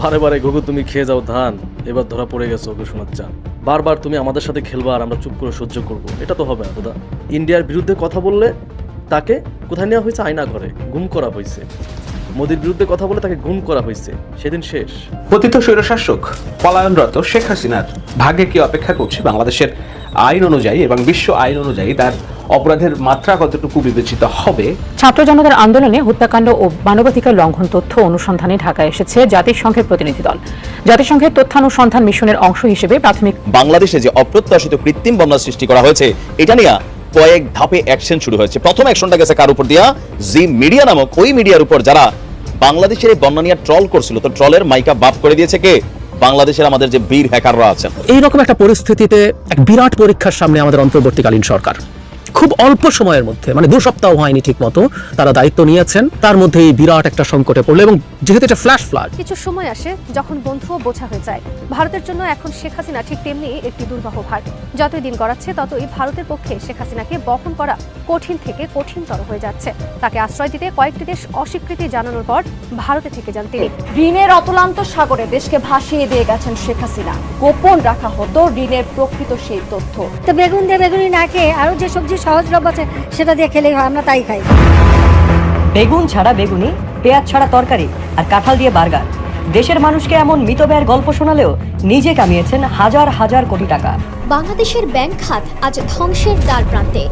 বারে বারে ঘুঘু, তুমি খেয়ে যাও ধান। এবার ধরা পড়ে গেছো ওকে শোনার চান বারবার তুমি আমাদের সাথে খেলবা আর আমরা চুপ করে সহ্য করব। এটা তো হবে না দাদা ইন্ডিয়ার বিরুদ্ধে কথা বললে তাকে কোথায় নেওয়া হয়েছে? আয়না ঘরে। গুম করা হয়েছে। মোদির বিরুদ্ধে কথা বলে তাকে গুম করা হয়েছে। সেদিন শেষ। পতিত স্বৈরশাসক পলায়নরত শেখ হাসিনার ভাগ্যে কি অপেক্ষা করছে বাংলাদেশের আইন অনুযায়ী এবং বিশ্ব আইন অনুযায়ী তার অপরাধের মাত্রা কতটুকু বিবেচিত হবে? ছাত্র জনতার আন্দোলনে হত্যাকাণ্ড ও মানবাধিকার লঙ্ঘন তথ্য অনুসন্ধানে ঢাকায় এসেছে জাতিসংঘের প্রতিনিধি দল। জাতিসংঘের তথ্যানুসন্ধান মিশনের অংশ হিসেবে প্রাথমিক বাংলাদেশে যে অপ্রত্যাশিত কৃত্রিম বন্যা সৃষ্টি করা হয়েছে এটা নিয়ে কয়েক ধাপে অ্যাকশন শুরু হয়েছে। প্রথম অ্যাকশনটা গেছে কার উপর দিয়া? জি মিডিয়া নামক ওই মিডিয়ার উপর যারা বাংলাদেশের এই বন্যা নিয়ে ট্রল করছিল তো ট্রলের মাইকা বাপ করে দিয়েছে কে? বাংলাদেশের আমাদের যে বীর হ্যাকাররা আছেন। এইরকম একটা পরিস্থিতিতে এক বিরাট পরীক্ষার সামনে আমাদের অন্তর্বর্তীকালীন সরকার। খুব অল্প সময়ের মধ্যে মানে দু সপ্তাহ হয়নি ঠিক মতো তারা দায়িত্ব নিয়েছেন। তার মধ্যে এই বিরাট একটা সংকটে পড়ল এবং যেহেতু এটা ফ্ল্যাশ ফ্লাড কিছু সময় আসে যখন বন্ধুও বোঝা হয়ে যায়। ভারতের জন্য এখন শেখ হাসিনা ঠিক তেমনি একটি দুর্বাহ ভার যতই দিন গড়াচ্ছে ততই ভারতের পক্ষে শেখ হাসিনাকে বহন করা কঠিন থেকে কঠিনতর হয়ে যাচ্ছে। তাকে আশ্রয় দিতে কয়েকটি দেশ অস্বীকৃতি জানানোর পর ভারতে থেকে যান তিনি। ঋণের অতলান্ত সাগরে দেশকে ভাসিয়ে দিয়ে গেছেন শেখ হাসিনা। গোপন রাখা হতো ঋণের প্রকৃত সেই তথ্য। তো বেগুন দিয়ে বেগুনি না খেয়ে আরও যে সবজি সহজলভ্য আছে সেটা দিয়ে খেলেই হয় আমরা তাই খাই। বেগুন ছাড়া বেগুনি পেঁয়াজ ছাড়া তরকারি আর কাঁঠাল দিয়ে বার্গার। দেশের মানুষকে এমন মিতব্যয়ের গল্প শোনালেও নিজে কামিয়েছেন হাজার হাজার কোটি টাকা। বাংলাদেশের ব্যাংক খাত আজ ধ্বংসের দ্বার প্রান্তে।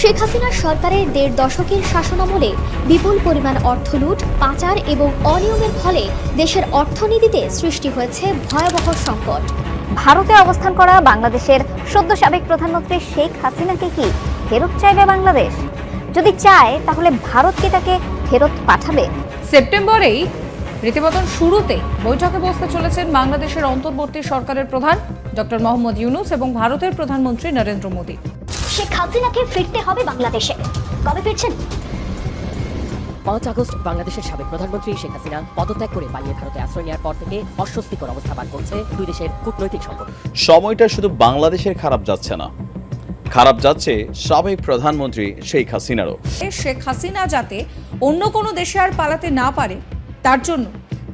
শেখ হাসিনা সরকারের দেড় দশকের শাসনামলে বিপুল পরিমাণ অর্থ লুট পাচার এবং অনিয়মের ফলে দেশের অর্থনীতিতে সৃষ্টি হয়েছে ভয়াবহ সংকট। ভারতে অবস্থান করা বাংলাদেশের সদ্য সাবেক প্রধানমন্ত্রী শেখ হাসিনাকে কি ফেরত চাইবে বাংলাদেশ? যদি চায় তাহলে ভারত কি তাকে ফেরত পাঠাবে? সেপ্টেম্বরেই রীতিমতো শুরুতে বৈঠকে বসতে চলেছেন বাংলাদেশের অন্তর্বর্তী সরকারের প্রধান ডক্টর মোহাম্মদ ইউনুস এবং ভারতের প্রধানমন্ত্রী নরেন্দ্র মোদী। শেখ হাসিনাকে ফিরতে হবে বাংলাদেশে। কবে ফিরছেন? পাঁচ আগস্ট বাংলাদেশের সাবেক প্রধানমন্ত্রী শেখ হাসিনা পদত্যাগ করে পালিয়ে ভারতে আশ্রয় নেওয়ার পর থেকে অস্বস্তিকর অবস্থা পার করছে দুই দেশের কূটনৈতিক সম্পর্ক সময়টা শুধু বাংলাদেশের খারাপ যাচ্ছে না খারাপ যাচ্ছে সাবেক প্রধানমন্ত্রী শেখ হাসিনারও। শেখ হাসিনা যাতে অন্য কোনো দেশে আর পালাতে না পারে, তার জন্য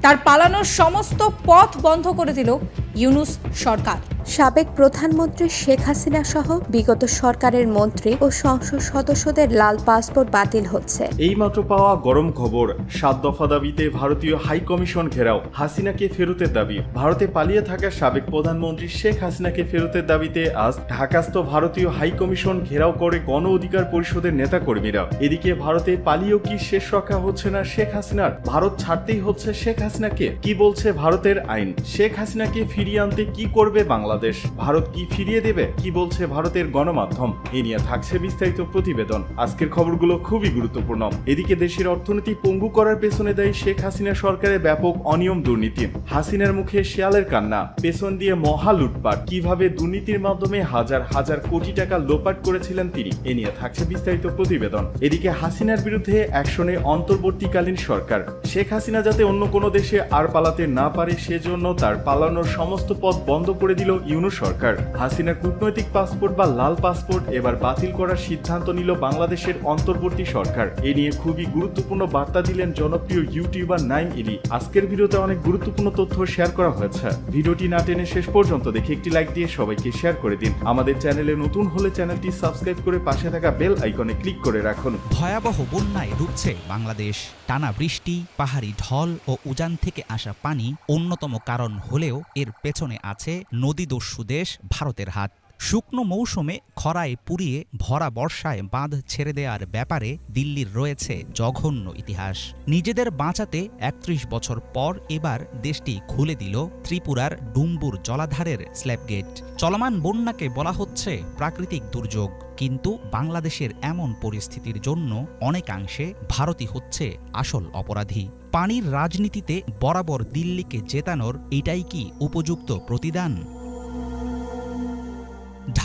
তার পালানোর সমস্ত পথ বন্ধ করে দিল ইউনুস সরকার। সাবেক প্রধানমন্ত্রী শেখ হাসিনা সহ বিগত সরকারের মন্ত্রী ও সংসদ সদস্যদের লাল পাসপোর্ট বাতিল হচ্ছে। এইমাত্র পাওয়া গরম খবর, সাত দফা দাবিতে ভারতীয় হাই কমিশন ঘেরাও, হাসিনাকে ফেরতের দাবি। ভারতে পালিয়ে থাকা সাবেক প্রধানমন্ত্রী শেখ হাসিনাকে ফেরতের দাবিতে আজ ঢাকাস্থ ভারতীয় হাই কমিশন ঘেরাও করে গণ অধিকার পরিষদের নেতাকর্মীরা। এদিকে ভারতে পালিয়েও কি শেষ রক্ষা হচ্ছে না শেখ হাসিনার? ভারত ছাড়তেই হচ্ছে শেখ হাসিনাকে। কি বলছে ভারতের আইন? শেখ হাসিনাকে ফিরিয়ে আনতে কি করবে বাংলাদেশ? ভারত কি ফিরিয়ে দেবে? কি বলছে ভারতের গণমাধ্যম? এ নিয়ে থাকছে বিস্তারিত প্রতিবেদন। আজকের খবরগুলো খুবই গুরুত্বপূর্ণ। এদিকে দেশের অর্থনীতি পঙ্গু করার পেছনে দেয় শেখ হাসিনা সরকারের ব্যাপক অনিয়ম দুর্নীতি। হাসিনার মুখে শেয়ালের কান্না। পেছন দিয়ে মহা লুটপাট। কীভাবে দুর্নীতির মাধ্যমে হাজার হাজার কোটি টাকা লোপাট করেছিলেন তিনি? এ নিয়ে থাকছে বিস্তারিত প্রতিবেদন। এদিকে হাসিনার বিরুদ্ধে অ্যাকশনে অন্তর্বর্তীকালীন সরকার। শেখ হাসিনা যাতে অন্য কোনো দেশে আর পালাতে না পারে, সেজন্য তার পালানোর সমস্ত পথ বন্ধ করে দিল ইউনু সরকার। হাসিনার কূটনৈতিক পাসপোর্ট বা লাল পাসপোর্ট এবার বাতিল করার সিদ্ধান্ত নিল বাংলাদেশের অন্তর্বর্তী সরকার। এ নিয়ে খুবই গুরুত্বপূর্ণ বার্তা দিলেন জনপ্রিয় ইউটিউবার নাইম ইলি। আজকের ভিডিওতে অনেক গুরুত্বপূর্ণ তথ্য শেয়ার করা হয়েছে। ভিডিওটি না টেনে শেষ পর্যন্ত দেখে একটি লাইক দিয়ে সবাইকে শেয়ার করে দিন। আমাদের চ্যানেলে নতুন হলে চ্যানেলটি সাবস্ক্রাইব করে পাশে থাকা বেল আইকনে ক্লিক করে রাখুন। ভয়াবহ বন্যায় ডুবছে বাংলাদেশ। টানা বৃষ্টি, পাহাড়ি ঢল ও উজান থেকে আসা পানি অন্যতম কারণ হলেও এর পেছনে আছে নদীদস্যু দেশ ভারতের হাত। শুকনো মৌসুমে খরায় পুড়িয়ে ভরা বর্ষায় বাঁধ ছেড়ে দেওয়ার ব্যাপারে দিল্লির রয়েছে জঘন্য ইতিহাস। নিজেদের বাঁচাতে একত্রিশ বছর পর এবার দেশটি খুলে দিল ত্রিপুরার ডুম্বুর জলাধারের স্ল্যাবগেট চলমান বন্যাকে বলা হচ্ছে প্রাকৃতিক দুর্যোগ। কিন্তু বাংলাদেশের এমন পরিস্থিতির জন্য অনেকাংশে ভারতই হচ্ছে আসল অপরাধী। পানির রাজনীতিতে বরাবর দিল্লিকে জেতানোর এটাই কি উপযুক্ত প্রতিদান?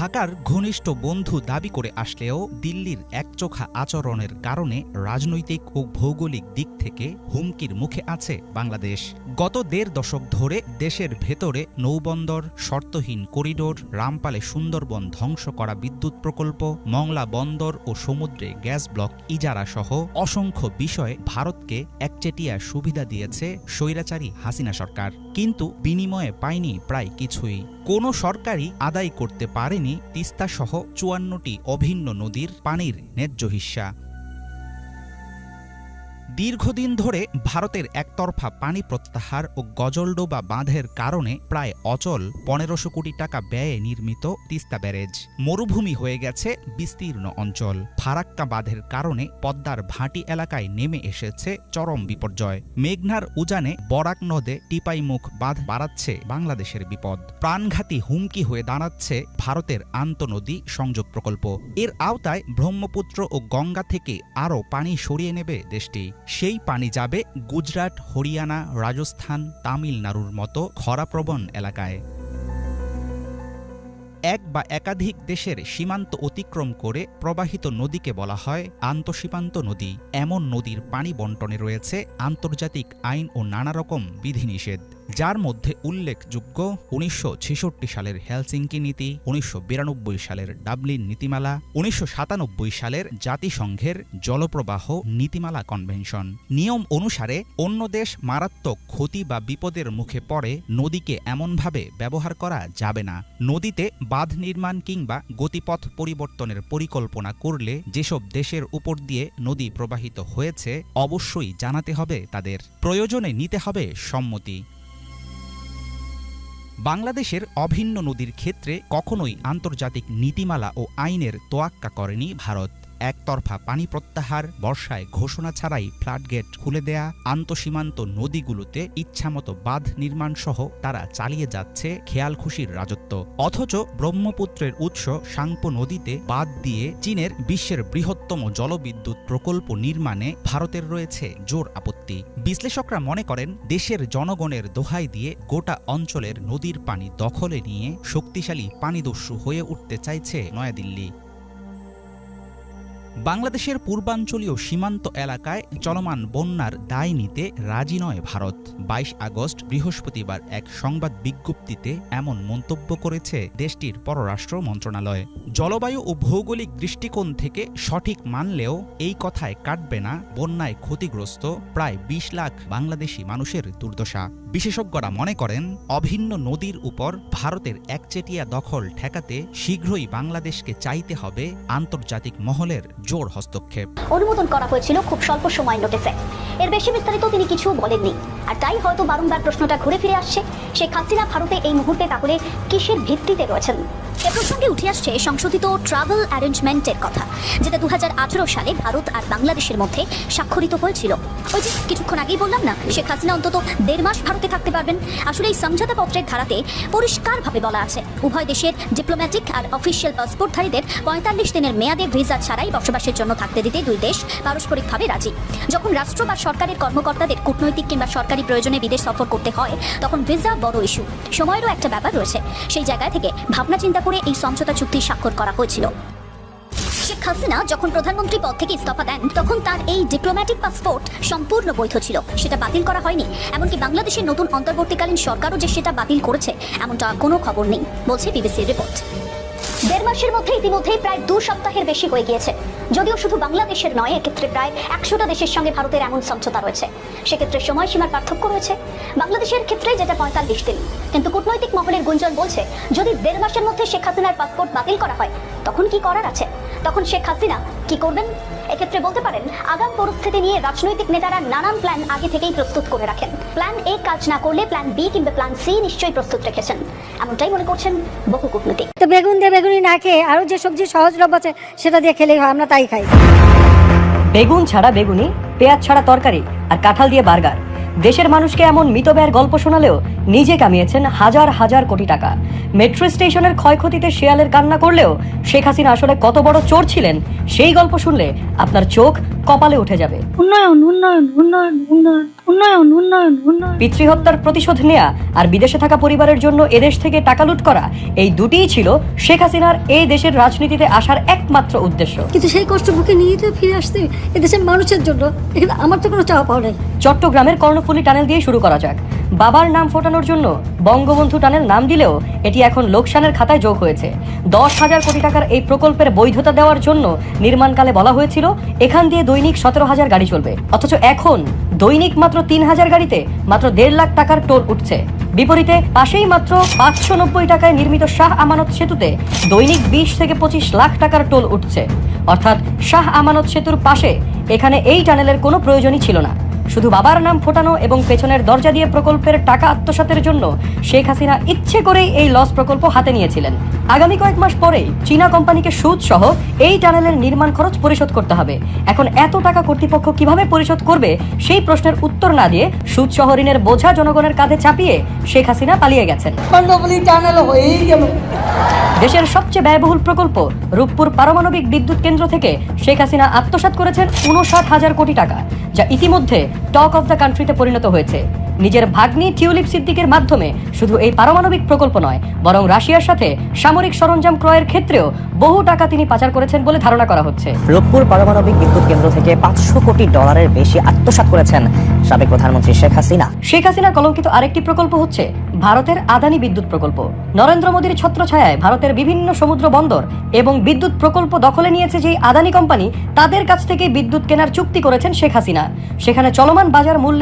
ঢাকার ঘনিষ্ঠ বন্ধু দাবি করে আসলেও দিল্লির একচোখা আচরণের কারণে রাজনৈতিক ও ভৌগোলিক দিক থেকে হুমকির মুখে আছে বাংলাদেশ। গত দেড় দশক ধরে দেশের ভেতরে নৌবন্দর, শর্তহীন করিডোর, রামপালে সুন্দরবন ধ্বংস করা বিদ্যুৎ প্রকল্প, মংলা বন্দর ও সমুদ্রে গ্যাস ব্লক ইজারা সহ অসংখ্য বিষয়ে ভারতকে একচেটিয়া সুবিধা দিয়েছে স্বৈরাচারী হাসিনা সরকার। কিন্তু বিনিময়ে পায়নি প্রায় কিছুই। কোনো সরকারই আদায় করতে পারেনি তিস্তাসহ চুয়ান্নটি অভিন্ন নদীর পানির ন্যায্য হিস্যা দীর্ঘদিন ধরে ভারতের একতরফা পানি প্রত্যাহার ও গজলডোবা বাঁধের কারণে প্রায় অচল পনেরোশো কোটি টাকা ব্যয়ে নির্মিত তিস্তা ব্যারেজ। মরুভূমি হয়ে গেছে বিস্তীর্ণ অঞ্চল। ফারাক্কা বাঁধের কারণে পদ্মার ভাটি এলাকায় নেমে এসেছে চরম বিপর্যয়। মেঘনার উজানে বরাক নদে টিপাইমুখ বাঁধ বাড়াচ্ছে বাংলাদেশের বিপদ। প্রাণঘাতী হুমকি হয়ে দাঁড়াচ্ছে ভারতের আন্তনদী সংযোগ প্রকল্প। এর আওতায় ব্রহ্মপুত্র ও গঙ্গা থেকে আরও পানি সরিয়ে নেবে দেশটি। সেই পানি যাবে গুজরাট, হরিয়ানা, রাজস্থান, তামিলনাড়ুর মতো খরাপ্রবণ এলাকায়। এক বা একাধিক দেশের সীমান্ত অতিক্রম করে প্রবাহিত নদীকে বলা হয় আন্তঃসীমান্ত নদী। এমন নদীর পানি বন্টনে রয়েছে আন্তর্জাতিক আইন ও নানা রকম বিধিনিষেধ। যার মধ্যে উল্লেখযোগ্য উনিশশো ছেষট্টি সালের হেলসিঙ্কি নীতি, উনিশশো বিরানব্বই সালের ডাবলিন নীতিমালা, উনিশশো সাতানব্বই সালের জাতিসংঘের জলপ্রবাহ নীতিমালা কনভেনশন। নিয়ম অনুসারে অন্য দেশ মারাত্মক ক্ষতি বা বিপদের মুখে পড়ে নদীকে এমনভাবে ব্যবহার করা যাবে না। নদীতে বাঁধ নির্মাণ কিংবা গতিপথ পরিবর্তনের পরিকল্পনা করলে যেসব দেশের উপর দিয়ে নদী প্রবাহিত হয়েছে, অবশ্যই জানাতে হবে তাদের। প্রয়োজনে নিতে হবে সম্মতি। বাংলাদেশের অভিন্ন নদীর ক্ষেত্রে কখনোই আন্তর্জাতিক নীতিমালা ও আইনের তোয়াক্কা করেনি ভারত। একতরফা পানি প্রত্যাহার, বর্ষায় ঘোষণা ছাড়াই ফ্লাডগেট খুলে দেয়া, আন্তঃসীমান্ত নদীগুলোতে ইচ্ছামতো বাঁধ নির্মাণ সহ তারা চালিয়ে যাচ্ছে খেয়াল খুশির রাজত্ব। অথচ ব্রহ্মপুত্রের উৎস সাংপো নদীতে বাঁধ দিয়ে চীনের বিশ্বের বৃহত্তম জলবিদ্যুৎ প্রকল্প নির্মাণে ভারতের রয়েছে জোর আপত্তি। বিশ্লেষকরা মনে করেন, দেশের জনগণের দোহাই দিয়ে গোটা অঞ্চলের নদীর পানি দখলে নিয়ে শক্তিশালী পানিদস্যু হয়ে উঠতে চাইছে নয়াদিল্লি। বাংলাদেশের পূর্বাঞ্চলীয় সীমান্ত এলাকায় চলমান বন্যার দায় নিতে রাজি নয় ভারত। বাইশ আগস্ট বৃহস্পতিবার এক সংবাদ বিজ্ঞপ্তিতে এমন মন্তব্য করেছে দেশটির পররাষ্ট্র মন্ত্রণালয়। জলবায়ু ও ভৌগোলিক দৃষ্টিকোণ থেকে সঠিক মানলেও এই কথায় কাটবে না বন্যায় ক্ষতিগ্রস্ত প্রায় বিশ লাখ বাংলাদেশি মানুষের দুর্দশা। বিশেষজ্ঞরা মনে করেন, অভিন্ন নদীর উপর ভারতের একচেটিয়া দখল ঠেকাতে শীঘ্রই বাংলাদেশকে চাইতে হবে আন্তর্জাতিক মহলের জোর হস্তক্ষেপ। অনুমোদন করা হয়েছিল খুব স্বল্প সময় নোটিসে। এর বেশি বিস্তারিত তিনি কিছু বলেননি। আর তাই হয়তো বারংবার প্রশ্নটা ঘুরে ফিরে আসছে, শেখ হাসিনা ভারতে এই মুহূর্তে তাহলে কিসের ভিত্তিতে রয়েছেন? এ প্রসঙ্গে উঠে আসছে সংশোধিত ট্রাভেল অ্যারেঞ্জমেন্টের কথা, যেটা দু হাজার আঠারো সালে ভারত আর বাংলাদেশের মধ্যে স্বাক্ষরিত হয়েছিল। ওই যে কিছুক্ষণ আগেই বললাম না, শেখ হাসিনা অন্তত দেড় মাস ভারতে থাকতে পারবেন। আসলে এই সমঝোতা পত্রের ধারাতে পরিষ্কারভাবে বলা আছে, উভয় দেশের ডিপ্লোম্যাটিক আর অফিসিয়াল পাসপোর্টধারীদের পঁয়তাল্লিশ দিনের মেয়াদে ভিসা ছাড়াই বসবাসের জন্য থাকতে দিতে দুই দেশ পারস্পরিকভাবে রাজি। যখন রাষ্ট্র বা সরকারের কর্মকর্তাদের কূটনৈতিক কিংবা সরকারি প্রয়োজনে বিদেশ সফর করতে হয়, তখন ভিসা বড় ইস্যু সময়েরও একটা ব্যাপার রয়েছে। সেই জায়গা থেকে ভাবনা চিন্তা করে এই সমঝোতা চুক্তি স্বাক্ষর করা হয়েছিল। শেখ হাসিনা যখন প্রধানমন্ত্রী পদ থেকে ইস্তফা দেন, তখন তার এই ডিপ্লোম্যাটিক পাসপোর্ট সম্পূর্ণ বৈধ ছিল। সেটা বাতিল করা হয়নি। এমনকি বাংলাদেশের নতুন অন্তর্বর্তীকালীন সরকারও যে সেটা বাতিল করেছে, এমনটা কোনো খবর নেই, বলছে বিবিসির রিপোর্ট দেড় মাসের মধ্যে ইতিমধ্যেই প্রায় দু সপ্তাহের বেশি হয়ে গিয়েছে। যদিও শুধু বাংলাদেশের নয়, এক্ষেত্রে প্রায় একশোটা দেশের সঙ্গে ভারতের এমন সমঝোতা রয়েছে। সেক্ষেত্রে সময়সীমার পার্থক্য রয়েছে। বাংলাদেশের ক্ষেত্রে যেটা পঁয়তাল্লিশ দিন। কিন্তু কূটনৈতিক মহলের গুঞ্জন বলছে, যদি দেড় মাসের মধ্যে শেখ হাসিনার পাসপোর্ট বাতিল করা হয়, তখন কি করার আছে? তখন শেখ হাসিনা কি করবেন? এক্ষেত্রে বলতে পারেন আগাম পরিস্থিতি নিয়ে রাজনৈতিক নেতারা নানান প্ল্যান আগে থেকেই প্রস্তুত করে রাখেন। প্ল্যান এ কাজ না করলে প্ল্যান বি কিংবা প্ল্যান সি নিশ্চয়ই প্রস্তুত রেখেছেন। এমনটাই মনে করছেন বহু কূটনীতিক। তো বেগুন দিয়ে বেগুনি না খেয়ে আরও যে সবজি সহজলভ্য আছে সেটা দিয়ে খেলেই হয় আমরা তাই খাই। বেগুন ছাড়া বেগুনি পেঁয়াজ ছাড়া তরকারি আর কাঁঠাল দিয়ে বার্গার। দেশের মানুষকে এমন মিতব্যয়ের গল্প শোনালেও নিজে কামিয়েছেন হাজার হাজার কোটি টাকা। মেট্রো স্টেশনের ক্ষয়ক্ষতিতে শেয়ালের কান্না করলেও শেখ হাসিনা আসলে কত বড় চোর ছিলেন, সেই গল্প শুনলে আপনার চোখ কপালে উঠে যাবে। উন্নয়ন উন্নয়ন উন্নয়ন উন্নয়ন উন্নয়ন উন্নয়ন উন্নয়ন। পিতৃহত্যার প্রতিশোধ নেয়া আর বিদেশে থাকা পরিবারের জন্য এদেশ থেকে টাকা লুট করা এই দুটিই ছিল শেখ হাসিনার এই দেশের রাজনীতিতে আসার একমাত্র উদ্দেশ্য। কিন্তু সেই কষ্ট বুকে নিয়ে তো ফিরে আসতে এদেশের মানুষের জন্য এখানে আমার তো কোনো চাওয়া পাওয়া নাই। চট্টগ্রামের কর্ণফুলী টানেল দিয়ে শুরু করা যাক। বাবার নাম ফোটানোর জন্য বঙ্গবন্ধু টানেল নাম দিলেও এটি এখন লোকসানের খাতায় যোগ হয়েছে। দশ হাজার কোটি টাকার এই প্রকল্পের বৈধতা দেওয়ার জন্য নির্মাণকালে বলা হয়েছিল এখান দিয়ে দৈনিক সতেরো হাজার গাড়ি চলবে। অথচ এখন দৈনিক মাত্র তিন হাজার গাড়িতে মাত্র দেড় লাখ টাকার টোল উঠছে। বিপরীতে পাশেই মাত্র পাঁচশো নব্বই টাকায় নির্মিত শাহ আমানত সেতুতে দৈনিক বিশ থেকে পঁচিশ লাখ টাকার টোল উঠছে। অর্থাৎ শাহ আমানত সেতুর পাশে এখানে এই টানেলের কোনো প্রয়োজনই ছিল না। শুধু বাবার নাম ফোটানো এবং পেছনের দরজা দিয়ে প্রকল্পের টাকা আত্মসাতের জন্য শেখ হাসিনা ইচ্ছে করেই এই লস প্রকল্প হাতে নিয়েছিলেন। আগামী কয়েক মাস পরেই চীনা কোম্পানিকে সুদ সহ এই টানেলের নির্মাণ খরচ পরিশোধ করতে হবে। এখন এত টাকা কর্তৃপক্ষ কীভাবে পরিশোধ করবে সেই প্রশ্নের উত্তর না দিয়ে সুদ সহ ঋণের বোঝা জনগণের কাঁধে চাপিয়ে শেখ হাসিনা পালিয়ে গেছেন। দেশের সবচেয়ে ব্যয়বহুল প্রকল্প রূপপুর পারমাণবিক বিদ্যুৎ কেন্দ্র থেকে শেখ হাসিনা আত্মসাৎ করেছেন উনষাট হাজার কোটি টাকা যা ইতিমধ্যে টক অফ দ্য কান্ট্রিতে পরিণত হয়েছে। নিজের ভাগ্নি টিউলিপ সিদ্দিকের মাধ্যমে শুধু এই পারমাণবিক প্রকল্প নয় বরং রাশিয়ার সাথে সামরিক সরঞ্জাম ক্রয়ের ক্ষেত্রেও বহু টাকা তিনি পাচার করেছেন বলে ধারণা করা হচ্ছে। রূপপুর পারমাণবিক বিদ্যুৎ কেন্দ্র থেকে পাঁচশো কোটি ডলারের বেশি আত্মসাৎ করেছেন সাবেক প্রধানমন্ত্রী শেখ হাসিনা। শেখ হাসিনার কলঙ্কিত আরেকটি প্রকল্প হচ্ছে ভারতের আদানি বিদ্যুৎ প্রকল্প। নরেন্দ্র মোদীর ছত্রছায়ায় ভারতের বিভিন্ন সমুদ্র বন্দর এবং বিদ্যুৎ প্রকল্প দখলে নিয়েছে যেই আদানি কোম্পানি তাদের কাছ থেকে বিদ্যুৎ কেনার চুক্তি করেছেন শেখ হাসিনা। সেখানে চলমান বাজার মূল্য